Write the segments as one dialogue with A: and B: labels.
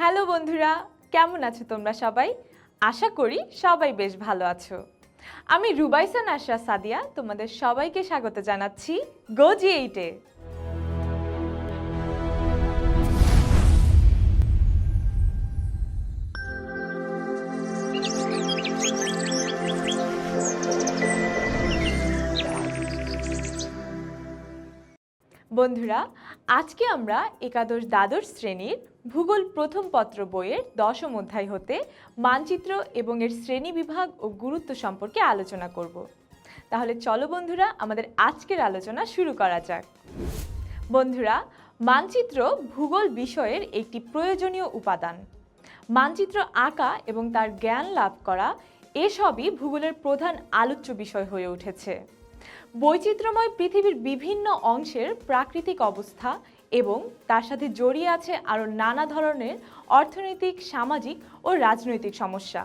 A: Hello বন্ধুরা, কেমন আছো তোমরা সবাই? আশা করি সবাই বেশ ভালো আছো। আমি রুবাইসা নাসরা সাদিয়া, তোমাদের সবাইকে স্বাগত জানাচ্ছি গোজি এইটে বন্ধুরা আজকে আমরা একাদশ দ্বাদশ শ্রেণির ভূগোল প্রথম পত্র বইয়ের দশম অধ্যায় হতে মানচিত্র এবং এর শ্রেণি বিভাগ ও গুরুত্ব সম্পর্কে আলোচনা করব। তাহলে চলো বন্ধুরা, আমাদের আজকের আলোচনা শুরু করা যাক। বন্ধুরা, মানচিত্র ভূগোল বিষয়ের একটি প্রয়োজনীয় উপাদান। মানচিত্র আঁকা এবং তার জ্ঞান লাভ করা এসবই ভূগোলের প্রধান আলোচ্য বিষয় হয়ে উঠেছে। বৈচিত্র্যময় পৃথিবীর বিভিন্ন অংশের প্রাকৃতিক অবস্থা এবং তার সাথে জড়িয়ে আছে আরও নানা ধরনের অর্থনৈতিক, সামাজিক ও রাজনৈতিক সমস্যা।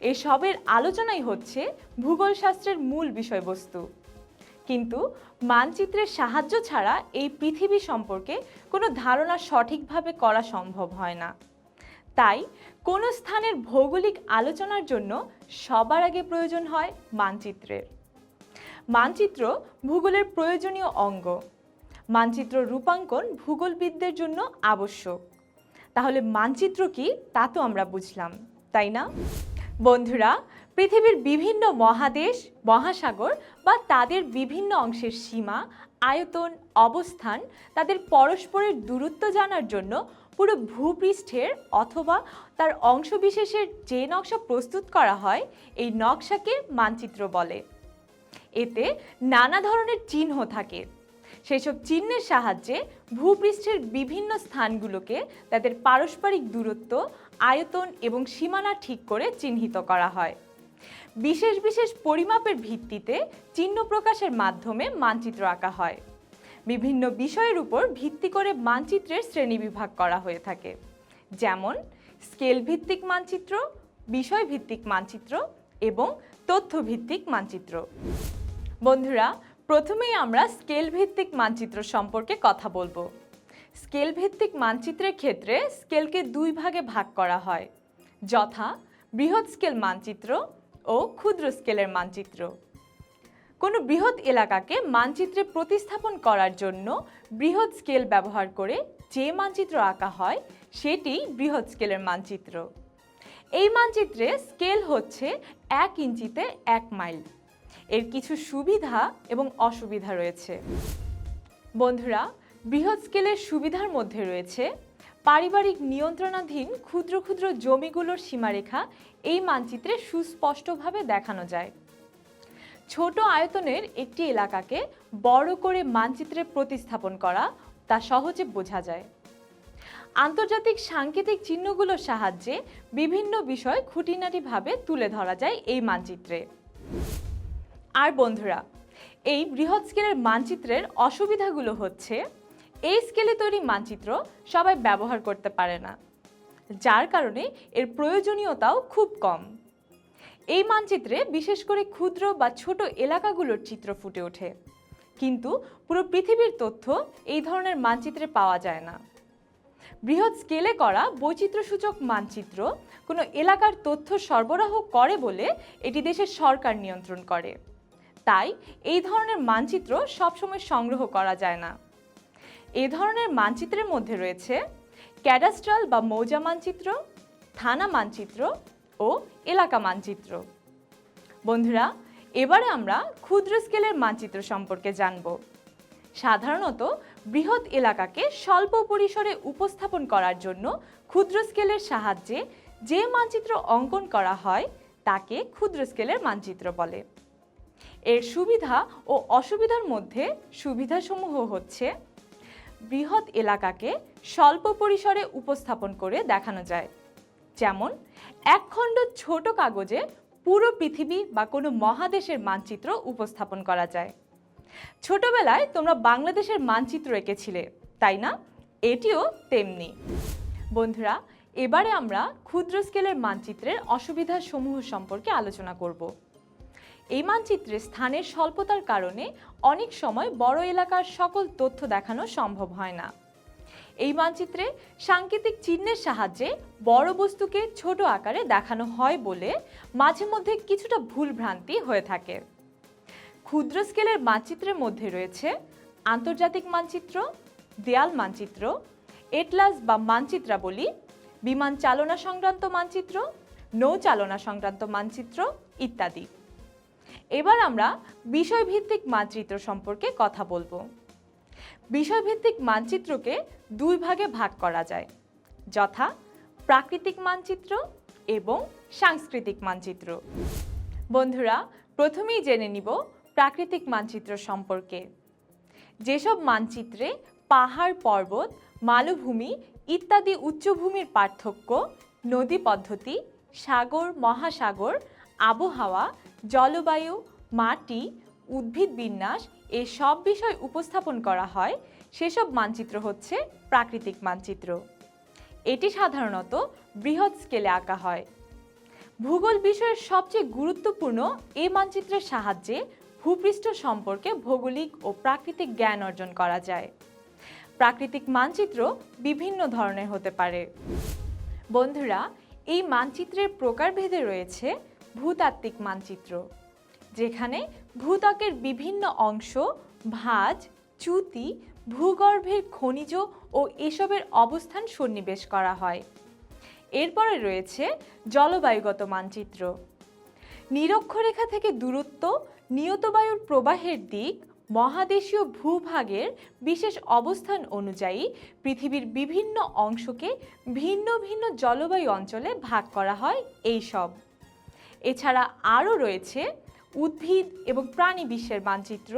A: এসবের আলোচনাই হচ্ছে ভূগোল শাস্ত্রের মূল বিষয়বস্তু। কিন্তু মানচিত্রের সাহায্য ছাড়া এই পৃথিবী সম্পর্কে কোনো ধারণা সঠিকভাবে করা সম্ভব হয় না। তাই কোনো স্থানের ভৌগোলিক আলোচনার জন্য সবার আগে প্রয়োজন হয় মানচিত্রের। মানচিত্র ভূগোলের প্রয়োজনীয় অঙ্গ। মানচিত্র রূপাঙ্কন ভূগোলবিদদের জন্য আবশ্যক। তাহলে মানচিত্র কি তা তো আমরা বুঝলাম, তাই না? বন্ধুরা, পৃথিবীর বিভিন্ন মহাদেশ, মহাসাগর বা তাদের বিভিন্ন অংশের সীমা, আয়তন, অবস্থান তাদের পরস্পরের দূরত্ব জানার জন্য পুরো ভূপৃষ্ঠের অথবা তার অংশবিশেষের যে নকশা প্রস্তুত করা হয়, এই নকশাকে মানচিত্র বলে। এতে নানা ধরনের চিহ্ন থাকে। সেসব চিহ্নের সাহায্যে ভূপৃষ্ঠের বিভিন্ন স্থানগুলোকে তাদের পারস্পরিক দূরত্ব, আয়তন এবং সীমানা ঠিক করে চিহ্নিত করা হয়। বিশেষ বিশেষ পরিমাপের ভিত্তিতে চিহ্ন প্রকাশের মাধ্যমে মানচিত্র আঁকা হয়। বিভিন্ন বিষয়ের উপর ভিত্তি করে মানচিত্রের শ্রেণীবিভাগ করা হয়ে থাকে। যেমন, স্কেল ভিত্তিক মানচিত্র, বিষয় ভিত্তিক মানচিত্র এবং তথ্য ভিত্তিক মানচিত্র। বন্ধুরা, প্রথমেই আমরা স্কেল ভিত্তিক মানচিত্র সম্পর্কে কথা বলব। স্কেল ভিত্তিক মানচিত্রের ক্ষেত্রে স্কেলকে দুই ভাগে ভাগ করা হয়। যথা, বৃহৎ স্কেল মানচিত্র ও ক্ষুদ্র স্কেলের মানচিত্র। কোনো বৃহৎ এলাকাকে মানচিত্রে প্রতিস্থাপন করার জন্য বৃহৎ স্কেল ব্যবহার করে যে মানচিত্র আঁকা হয়, সেটি বৃহৎ স্কেলের মানচিত্র। এই মানচিত্রে স্কেল হচ্ছে এক ইঞ্চিতে এক মাইল। এর কিছু সুবিধা এবং অসুবিধা রয়েছে। বন্ধুরা, বৃহৎ স্কেলের সুবিধার মধ্যে রয়েছে পারিবারিক নিয়ন্ত্রণাধীন ক্ষুদ্র ক্ষুদ্র জমিগুলোর সীমারেখা এই মানচিত্রে সুস্পষ্টভাবে দেখানো যায়। ছোট আয়তনের একটি এলাকাকে বড় করে মানচিত্রে প্রতিস্থাপন করা তা সহজে বোঝা যায়। আন্তর্জাতিক সাংকেতিক চিহ্নগুলোর সাহায্যে বিভিন্ন বিষয় খুঁটিনাটিভাবে তুলে ধরা যায় এই মানচিত্রে। আর বন্ধুরা, এই বৃহৎ স্কেলের মানচিত্রের অসুবিধাগুলো হচ্ছে, এই স্কেলে তৈরি মানচিত্র সবাই ব্যবহার করতে পারে না, যার কারণে এর প্রয়োজনীয়তাও খুব কম। এই মানচিত্রে বিশেষ করে ক্ষুদ্র বা ছোট এলাকাগুলোর চিত্র ফুটে ওঠে, কিন্তু পুরো পৃথিবীর তথ্য এই ধরনের মানচিত্রে পাওয়া যায় না। বৃহৎ স্কেলে করা বৈচিত্র্যসূচক মানচিত্র কোনো এলাকার তথ্য সরবরাহ করে বলে এটি দেশের সরকার নিয়ন্ত্রণ করে। তাই এই ধরনের মানচিত্র সবসময় সংগ্রহ করা যায় না। এ ধরনের মানচিত্রের মধ্যে রয়েছে ক্যাডাস্ট্রাল বা মৌজা মানচিত্র, থানা মানচিত্র ও এলাকা মানচিত্র। বন্ধুরা, এবারে আমরা ক্ষুদ্র স্কেলের মানচিত্র সম্পর্কে জানব। সাধারণত বৃহৎ এলাকাকে স্বল্প পরিসরে উপস্থাপন করার জন্য ক্ষুদ্র স্কেলের সাহায্যে যে মানচিত্র অঙ্কন করা হয়, তাকে ক্ষুদ্র স্কেলের মানচিত্র বলে। এর সুবিধা ও অসুবিধার মধ্যে সুবিধাসমূহ হচ্ছে, বৃহৎ এলাকাকে স্বল্প পরিসরে উপস্থাপন করে দেখানো যায়। যেমন এক খণ্ড ছোট কাগজে পুরো পৃথিবী বা কোনো মহাদেশের মানচিত্র উপস্থাপন করা যায়। ছোটবেলায় তোমরা বাংলাদেশের মানচিত্র এঁকেছিলে, তাই না? এটিও তেমনি। বন্ধুরা, এবারে আমরা ক্ষুদ্র স্কেলের মানচিত্রের অসুবিধা সমূহ সম্পর্কে আলোচনা করব। এই মানচিত্রে স্থানের স্বল্পতার কারণে অনেক সময় বড় এলাকার সকল তথ্য দেখানো সম্ভব হয় না। এই মানচিত্রে সাংকেতিক চিহ্নের সাহায্যে বড় বস্তুকে ছোট আকারে দেখানো হয় বলে মাঝে মধ্যে কিছুটা ভুল ভ্রান্তি হয়ে থাকে। ক্ষুদ্র স্কেলের মানচিত্রের মধ্যে রয়েছে আন্তর্জাতিক মানচিত্র, দেয়াল মানচিত্র, এটলাস বা মানচিত্রাবলী, বিমান চালনা সংক্রান্ত মানচিত্র নৌচালনা সংক্রান্ত মানচিত্র ইত্যাদি। এবার আমরা বিষয়ভিত্তিক মানচিত্র সম্পর্কে কথা বলব। বিষয়ভিত্তিক মানচিত্রকে দুই ভাগে ভাগ করা যায়, যথা প্রাকৃতিক মানচিত্র এবং সাংস্কৃতিক মানচিত্র। বন্ধুরা, প্রথমেই জেনে নিব প্রাকৃতিক মানচিত্র সম্পর্কে। যেসব মানচিত্রে পাহাড় পর্বত, মালভূমি ইত্যাদি উচ্চভূমির পার্থক্য, নদী পদ্ধতি, সাগর, মহাসাগর, আবহাওয়া, জলবায়ু, মাটি, উদ্ভিদ বিন্যাস এই সব বিষয় উপস্থাপন করা হয়, সেসব মানচিত্র হচ্ছে প্রাকৃতিক মানচিত্র। এটি সাধারণত বৃহৎ স্কেলে আঁকা হয়। ভূগোল বিষয়ের সবচেয়ে গুরুত্বপূর্ণ এই মানচিত্রের সাহায্যে ভূপৃষ্ঠ সম্পর্কে ভৌগোলিক ও প্রাকৃতিক জ্ঞান অর্জন করা যায়। প্রাকৃতিক মানচিত্র বিভিন্ন ধরনের হতে পারে। বন্ধুরা, এই মানচিত্রের প্রকারভেদে রয়েছে ভূতাত্ত্বিক মানচিত্র, যেখানে ভূত্বকের বিভিন্ন অংশ, ভাঁজ, চ্যুতি, ভূগর্ভের খনিজ ও এসবের অবস্থান সন্নিবেশ করা হয়। এরপরে রয়েছে জলবায়ুগত মানচিত্র। নিরক্ষরেখা থেকে দূরত্ব নিয়ত বায়ুর প্রবাহের দিক মহাদেশীয় ভূভাগের বিশেষ অবস্থান অনুযায়ী পৃথিবীর বিভিন্ন অংশকে ভিন্ন ভিন্ন জলবায়ু অঞ্চলে ভাগ করা হয় এই সব এছাড়া আরও রয়েছে উদ্ভিদ এবং প্রাণী বিশ্বের মানচিত্র,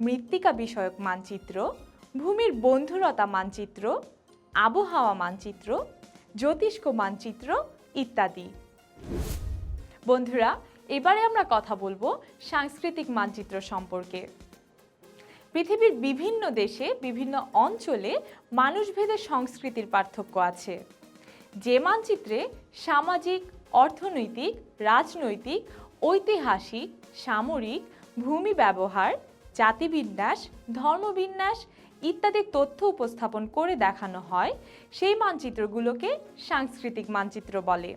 A: মৃত্তিকা বিষয়ক মানচিত্র, ভূমির বন্ধুরতা মানচিত্র, আবহাওয়া মানচিত্র, জ্যোতিষ্ক মানচিত্র ইত্যাদি। বন্ধুরা এবারে আমরা কথা বলব সাংস্কৃতিক মানচিত্র সম্পর্কে। পৃথিবীর বিভিন্ন দেশে, বিভিন্ন অঞ্চলে মানুষভেদে সংস্কৃতির পার্থক্য আছে। যে মানচিত্রে সামাজিক, অর্থনৈতিক, রাজনৈতিক, ঐতিহাসিক, সামরিক, ভূমি ব্যবহার, জাতিবিন্যাস, ধর্মবিন্যাস ইত্যাদি তথ্য উপস্থাপন করে দেখানো হয়, সেই মানচিত্রগুলোকে সাংস্কৃতিক মানচিত্র বলে।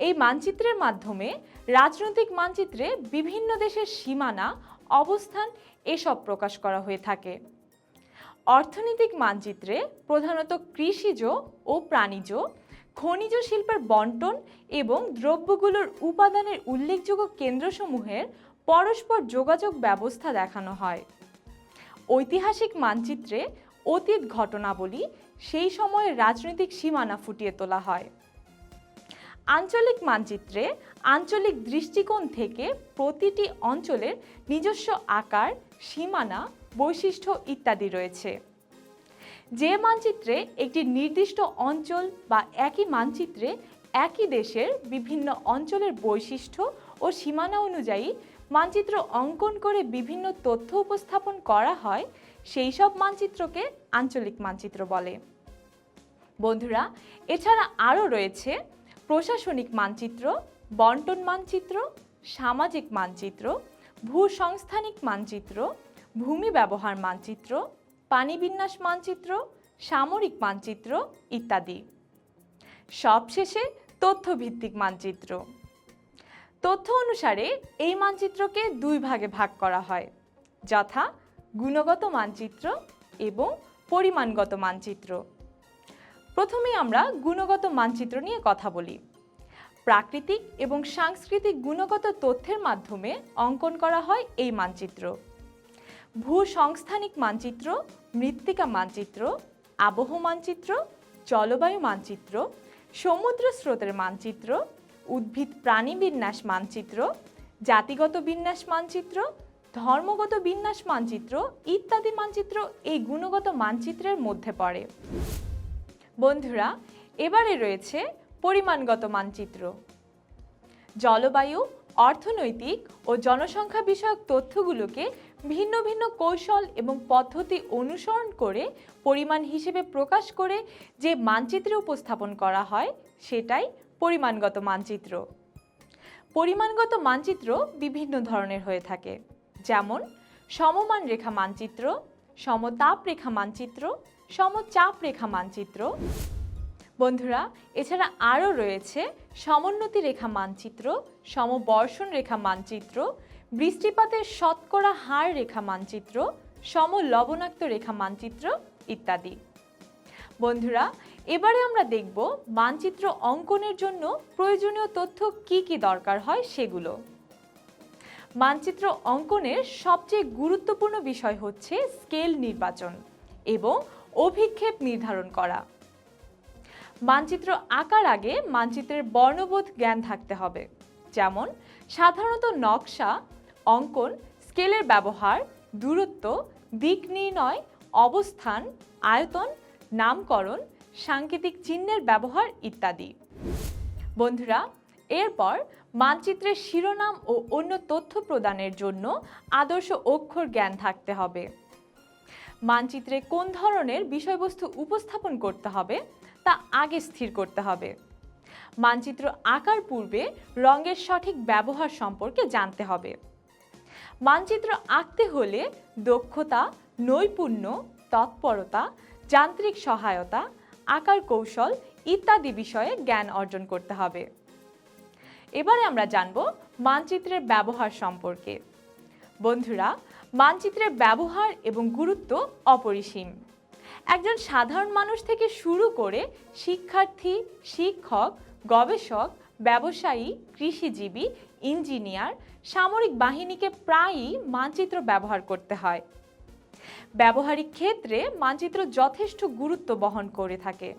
A: এই মানচিত্রের মাধ্যমে রাজনৈতিক মানচিত্রে বিভিন্ন দেশের সীমানা, অবস্থান এসব প্রকাশ করা হয়ে থাকে। অর্থনৈতিক মানচিত্রে প্রধানত কৃষিজ ও প্রাণীজ, খনিজ শিল্পের বন্টন এবং দ্রব্যগুলোর উপাদানের উল্লেখযোগ্য কেন্দ্রসমূহের পরস্পর যোগাযোগ ব্যবস্থা দেখানো হয়। ঐতিহাসিক মানচিত্রে অতীত ঘটনাবলী সেই সময়ের রাজনৈতিক সীমানা ফুটিয়ে তোলা হয়। আঞ্চলিক মানচিত্রে আঞ্চলিক দৃষ্টিকোণ থেকে প্রতিটি অঞ্চলের নিজস্ব আকার, সীমানা, বৈশিষ্ট্য ইত্যাদি রয়েছে। যে মানচিত্রে একটি নির্দিষ্ট অঞ্চল বা একই মানচিত্রে একই দেশের বিভিন্ন অঞ্চলের বৈশিষ্ট্য ও সীমানা অনুযায়ী মানচিত্র অঙ্কন করে বিভিন্ন তথ্য উপস্থাপন করা হয়, সেই সব মানচিত্রকে আঞ্চলিক মানচিত্র বলে। বন্ধুরা, এছাড়া আরও রয়েছে প্রশাসনিক মানচিত্র, বন্টন মানচিত্র, সামাজিক মানচিত্র, ভূসংস্থানিক মানচিত্র, ভূমি ব্যবহার মানচিত্র পানিবিন্যাস মানচিত্র, সামরিক মানচিত্র ইত্যাদি। সবশেষে তথ্যভিত্তিক মানচিত্র। তথ্য অনুসারে এই মানচিত্রকে দুই ভাগে ভাগ করা হয়, যথা গুণগত মানচিত্র এবং পরিমাণগত মানচিত্র। প্রথমে আমরা গুণগত মানচিত্র নিয়ে কথা বলি। প্রাকৃতিক এবং সাংস্কৃতিক গুণগত তথ্যের মাধ্যমে অঙ্কন করা হয় এই মানচিত্র। ভূসংস্থানিক মানচিত্র, মৃত্তিকা মানচিত্র, আবহ মানচিত্র, জলবায়ু মানচিত্র, সমুদ্র স্রোতের মানচিত্র, উদ্ভিদ প্রাণী বিন্যাস মানচিত্র, জাতিগত বিন্যাস মানচিত্র, ধর্মগত বিন্যাস মানচিত্র ইত্যাদি মানচিত্র এই গুণগত মানচিত্রের মধ্যে পড়ে। বন্ধুরা, এবারে রয়েছে পরিমাণগত মানচিত্র। জলবায়ু, অর্থনৈতিক ও জনসংখ্যা বিষয়ক তথ্যগুলোকে ভিন্ন ভিন্ন কৌশল এবং পদ্ধতি অনুসরণ করে পরিমাণ হিসেবে প্রকাশ করে যে মানচিত্রে উপস্থাপন করা হয়, সেটাই পরিমাণগত মানচিত্র। পরিমাণগত মানচিত্র বিভিন্ন ধরনের হয়ে থাকে। যেমন, সমমান রেখা মানচিত্র, সমতাপ রেখা মানচিত্র সমচাপ রেখা মানচিত্র। বন্ধুরা, এছাড়া আরও রয়েছে সমোন্নতি রেখা মানচিত্র, সমবর্ষণ রেখা মানচিত্র, বৃষ্টিপাতের শতকরা হার রেখা মানচিত্র সম লবণাক্ত রেখা মানচিত্র ইত্যাদি। বন্ধুরা, এবারে আমরা দেখব মানচিত্র অঙ্কনের জন্য প্রয়োজনীয় তথ্য কি কি দরকার হয় সেগুলো। মানচিত্র অঙ্কনের সবচেয়ে গুরুত্বপূর্ণ বিষয় হচ্ছে স্কেল নির্বাচন এবং অভিক্ষেপ নির্ধারণ করা। মানচিত্র আঁকার আগে মানচিত্রের বর্ণবোধ জ্ঞান থাকতে হবে। যেমন, সাধারণত নকশা, অঙ্কন, স্কেলের ব্যবহার, দূরত্ব, দিক নির্ণয়, অবস্থান, আয়তন, নামকরণ, সাংকেতিক চিহ্নের ব্যবহার ইত্যাদি। বন্ধুরা, এরপর মানচিত্রের শিরোনাম ও অন্য তথ্য প্রদানের জন্য আদর্শ অক্ষর জ্ঞান থাকতে হবে। মানচিত্রে কোন ধরনের বিষয়বস্তু উপস্থাপন করতে হবে, তা আগে স্থির করতে হবে। মানচিত্র আঁকার পূর্বে রঙের সঠিক ব্যবহার সম্পর্কে জানতে হবে। মানচিত্র আঁকতে হলে দক্ষতা, নৈপুণ্য, তৎপরতা, যান্ত্রিক সহায়তা, আকার কৌশল ইত্যাদি বিষয়ে জ্ঞান অর্জন করতে হবে। এবারে আমরা জানব মানচিত্রের ব্যবহার সম্পর্কে। বন্ধুরা মানচিত্রের ব্যবহার এবং গুরুত্ব অপরিসীম। একজন সাধারণ মানুষ থেকে শুরু করে শিক্ষার্থী, শিক্ষক, গবেষক, ব্যবসায়ী, কৃষিজীবী, ইঞ্জিনিয়ার, সামরিক বাহিনীকে প্রায়ই মানচিত্র ব্যবহার করতে হয়। ব্যবহারিক ক্ষেত্রে মানচিত্র যথেষ্ট গুরুত্ব বহন করে থাকে।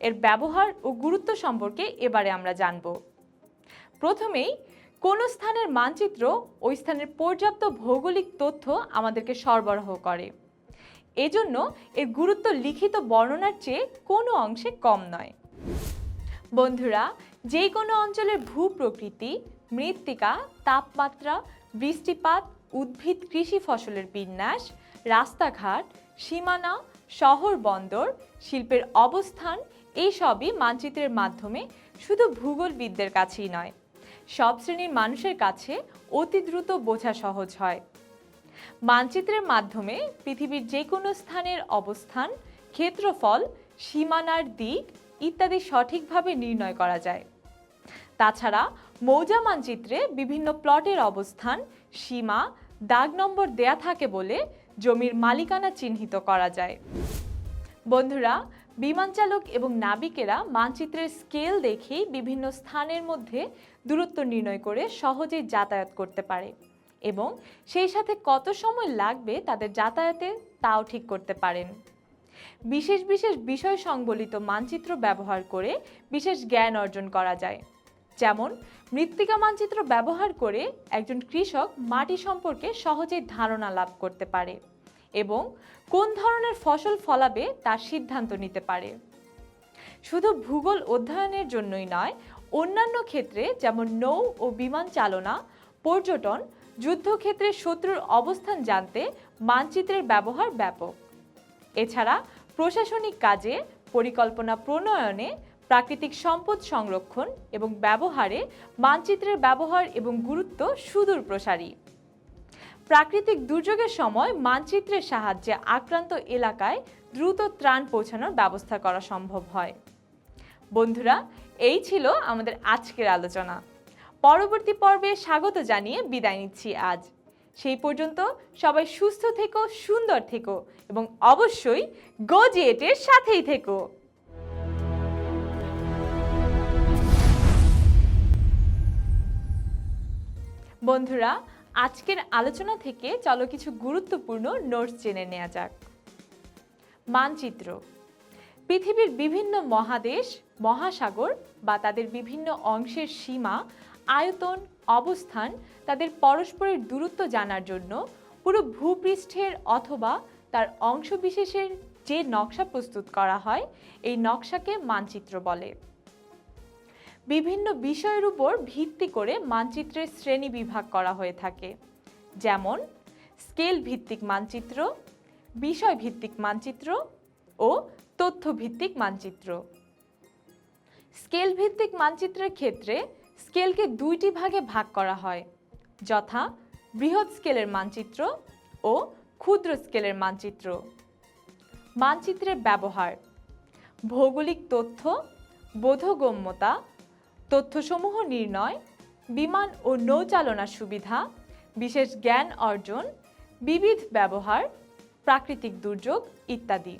A: এর ব্যবহার ও গুরুত্ব সম্পর্কে এবারে আমরা জানব। প্রথমেই কোন স্থানের মানচিত্র ওই স্থানের পর্যাপ্ত ভৌগোলিক তথ্য আমাদেরকে সরবরাহ করে। এজন্য এর গুরুত্ব লিখিত বর্ণনার চেয়ে কোনো অংশে কম নয়। বন্ধুরা, যে কোনো অঞ্চলের ভূপ্রকৃতি, মৃত্তিকা, তাপমাত্রা, বৃষ্টিপাত, উদ্ভিদ, কৃষি ফসলের বিন্যাস, রাস্তাঘাট, সীমানা, শহর বন্দর, শিল্পের অবস্থান এই সবই মানচিত্রের মাধ্যমে শুধু ভূগোলবিদদের কাছেই নয়। সব শ্রেণির মানুষের কাছে অতি দ্রুত বোঝা সহজ হয়। মানচিত্রের মাধ্যমে পৃথিবীর যে কোনো স্থানের অবস্থান, ক্ষেত্রফল, সীমানার দিক ইত্যাদি সঠিকভাবে নির্ণয় করা যায়। তাছাড়া মৌজা মানচিত্রে বিভিন্ন প্লটের অবস্থান, সীমা, দাগ নম্বর দেয়া থাকে বলে জমির মালিকানা চিহ্নিত করা যায়। বন্ধুরা বিমান চালক এবং নাবিকেরা মানচিত্রের স্কেল দেখেই বিভিন্ন স্থানের মধ্যে দূরত্ব নির্ণয় করে সহজেই যাতায়াত করতে পারে এবং সেই সাথে কত সময় লাগবে তাদের যাতায়াতে তাও ঠিক করতে পারেন। বিশেষ বিশেষ বিষয় সংবলিত মানচিত্র ব্যবহার করে বিশেষ জ্ঞান অর্জন করা যায়। যেমন, মৃত্তিকা মানচিত্র ব্যবহার করে একজন কৃষক মাটি সম্পর্কে সহজেই ধারণা লাভ করতে পারে এবং কোন ধরনের ফসল ফলাবে তার সিদ্ধান্ত নিতে পারে। শুধু ভূগোল অধ্যয়নের জন্যই নয় অন্যান্য ক্ষেত্রে যেমন নৌ ও বিমান চালনা, পর্যটন, যুদ্ধক্ষেত্রে শত্রুর অবস্থান জানতে মানচিত্রের ব্যবহার ব্যাপক। এছাড়া প্রশাসনিক কাজে পরিকল্পনা প্রণয়নে প্রাকৃতিক সম্পদ সংরক্ষণ এবং ব্যবহারে মানচিত্রের ব্যবহার এবং গুরুত্ব সুদূর প্রসারী। প্রাকৃতিক দুর্যোগের সময় মানচিত্রের সাহায্যে আক্রান্ত এলাকায় দ্রুত ত্রাণ পৌঁছানোর ব্যবস্থা করা সম্ভব হয়। বন্ধুরা এই ছিল আমাদের আজকের আলোচনা। পরবর্তী পর্বে স্বাগত জানিয়ে বিদায় নিচ্ছি আজ। সেই পর্যন্ত সবাই সুস্থ থেকো, সুন্দর থেকো এবং অবশ্যই গজিয়েটের সাথেই থেকো। বন্ধুরা, আজকের আলোচনা থেকে চলো কিছু গুরুত্বপূর্ণ নোটস জেনে নেওয়া যাক। মানচিত্র। পৃথিবীর বিভিন্ন মহাদেশ মহাসাগর বা তাদের বিভিন্ন অংশের সীমা, আয়তন, অবস্থান, তাদের পরস্পরের দূরত্ব জানার জন্য পুরো ভূপৃষ্ঠের অথবা তার অংশবিশেষের যে নকশা প্রস্তুত করা হয়, এই নকশাকে মানচিত্র বলে। বিভিন্ন বিষয়ের উপর ভিত্তি করে মানচিত্রের শ্রেণি বিভাগ করা হয়ে থাকে। যেমন, স্কেল ভিত্তিক মানচিত্র, বিষয় ভিত্তিক মানচিত্র ও তথ্য ভিত্তিক মানচিত্র। স্কেল ভিত্তিক মানচিত্রের ক্ষেত্রে স্কেলকে দুইটি ভাগে ভাগ করা হয়, যথা বৃহৎ স্কেলের মানচিত্র ও ক্ষুদ্র স্কেলের মানচিত্র। মানচিত্রের ব্যবহার, ভৌগোলিক তথ্য, বোধগম্যতা, তথ্যসমূহ নির্ণয়, বিমান ও নৌচালনার সুবিধা, বিশেষ জ্ঞান অর্জন, বিবিধ ব্যবহার, প্রাকৃতিক দুর্যোগ ইত্যাদি।